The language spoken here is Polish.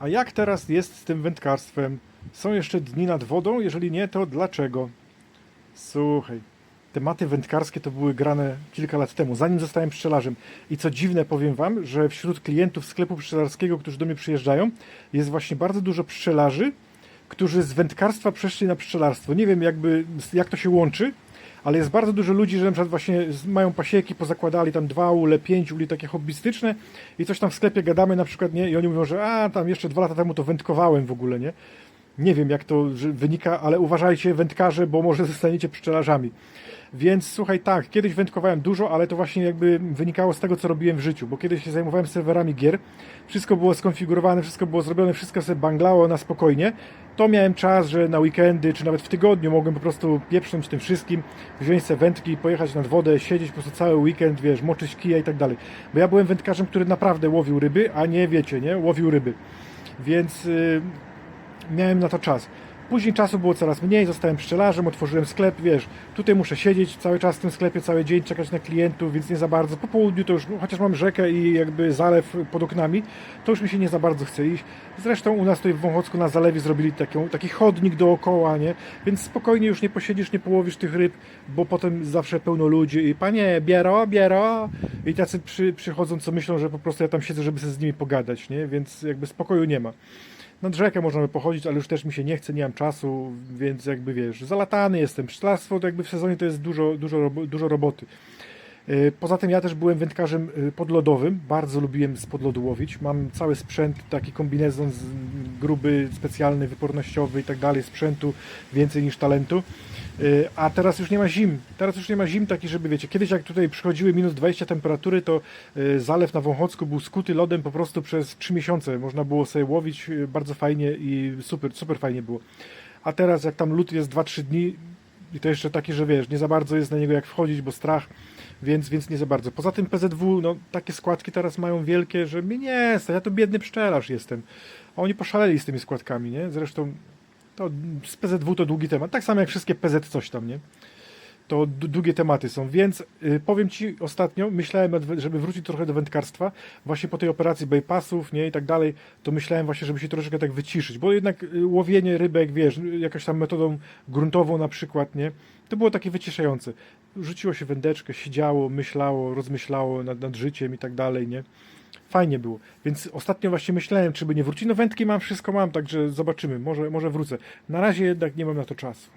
A jak teraz jest z tym wędkarstwem? Są jeszcze dni nad wodą? Jeżeli nie, to dlaczego? Słuchaj, tematy wędkarskie to były grane kilka lat temu, zanim zostałem pszczelarzem. I co dziwne, powiem Wam, że wśród klientów sklepu pszczelarskiego, którzy do mnie przyjeżdżają, jest właśnie bardzo dużo pszczelarzy, którzy z wędkarstwa przeszli na pszczelarstwo. Nie wiem jakby, jak to się łączy, ale jest bardzo dużo ludzi, że na przykład właśnie mają pasieki, pozakładali tam dwa ule, pięć uli takie hobbystyczne i coś tam w sklepie gadamy na przykład, nie? I oni mówią, że a, tam jeszcze dwa lata temu to wędkowałem w ogóle, nie? Nie wiem jak to wynika, ale uważajcie wędkarze, bo może zostaniecie pszczelarzami. Więc słuchaj, tak, kiedyś wędkowałem dużo, ale to właśnie jakby wynikało z tego, co robiłem w życiu, bo kiedyś się zajmowałem serwerami gier, wszystko było skonfigurowane, wszystko było zrobione, wszystko sobie banglało na spokojnie, to miałem czas, że na weekendy, czy nawet w tygodniu mogłem po prostu pieprznąć tym wszystkim, wziąć sobie wędki, pojechać nad wodę, siedzieć po prostu cały weekend, wiesz, moczyć kija i tak dalej. Bo ja byłem wędkarzem, który naprawdę łowił ryby, a nie, wiecie, nie, łowił ryby. Więc... Yy, miałem na to czas. Później czasu było coraz mniej, zostałem pszczelarzem, otworzyłem sklep, wiesz, tutaj muszę siedzieć cały czas w tym sklepie, cały dzień, czekać na klientów, więc nie za bardzo. Po południu to już, no, chociaż mam rzekę i jakby zalew pod oknami, to już mi się nie za bardzo chce iść. Zresztą u nas tutaj w Wąchocku na zalewie zrobili taką, taki chodnik dookoła, nie? Więc spokojnie już nie posiedzisz, nie połowisz tych ryb, bo potem zawsze pełno ludzi i panie, biero, biero i tacy przy, przychodzą, co myślą, że po prostu ja tam siedzę, żeby sobie z nimi pogadać, nie? Więc jakby spokoju nie ma. Nad rzekę możemy pochodzić, ale już też mi się nie chce, nie mam czasu, więc jakby wiesz, zalatany jestem. Pszczelarstwo to jakby w sezonie to jest dużo, dużo, dużo roboty. Yy, Poza tym ja też byłem wędkarzem yy, podlodowym, bardzo lubiłem z podlodu łowić. Mam cały sprzęt, taki kombinezon z, gruby, specjalny, wypornościowy i tak dalej, sprzętu więcej niż talentu. Yy, A teraz już nie ma zim. Teraz już nie ma zim taki, żeby wiecie, kiedyś jak tutaj przychodziły minus 20 temperatury, to zalew na Wąchocku był skuty lodem po prostu przez 3 miesiące. Można było sobie łowić bardzo fajnie i super, super fajnie było. A teraz jak tam lód jest 2-3 dni i to jeszcze taki, że wiesz, nie za bardzo jest na niego jak wchodzić, bo strach, więc, więc nie za bardzo. Poza tym PZW, no takie składki teraz mają wielkie, że mnie nie stać, ja to biedny pszczelarz jestem. A oni poszaleli z tymi składkami, nie? Zresztą to z PZW to długi temat, tak samo jak wszystkie PZ coś tam, nie? To długie tematy są, więc y, powiem Ci ostatnio, myślałem, żeby wrócić trochę do wędkarstwa, właśnie po tej operacji bypassów, nie, i tak dalej, to myślałem właśnie, żeby się troszeczkę tak wyciszyć, bo jednak y, łowienie rybek, wiesz, y, jakaś tam metodą gruntową na przykład, nie, to było takie wyciszające. Rzuciło się wędeczkę, siedziało, myślało, rozmyślało nad, nad życiem i tak dalej, nie. Fajnie było, więc ostatnio właśnie myślałem, czy by nie wrócić. No wędki mam, wszystko mam, także zobaczymy, może, może wrócę. Na razie jednak nie mam na to czasu.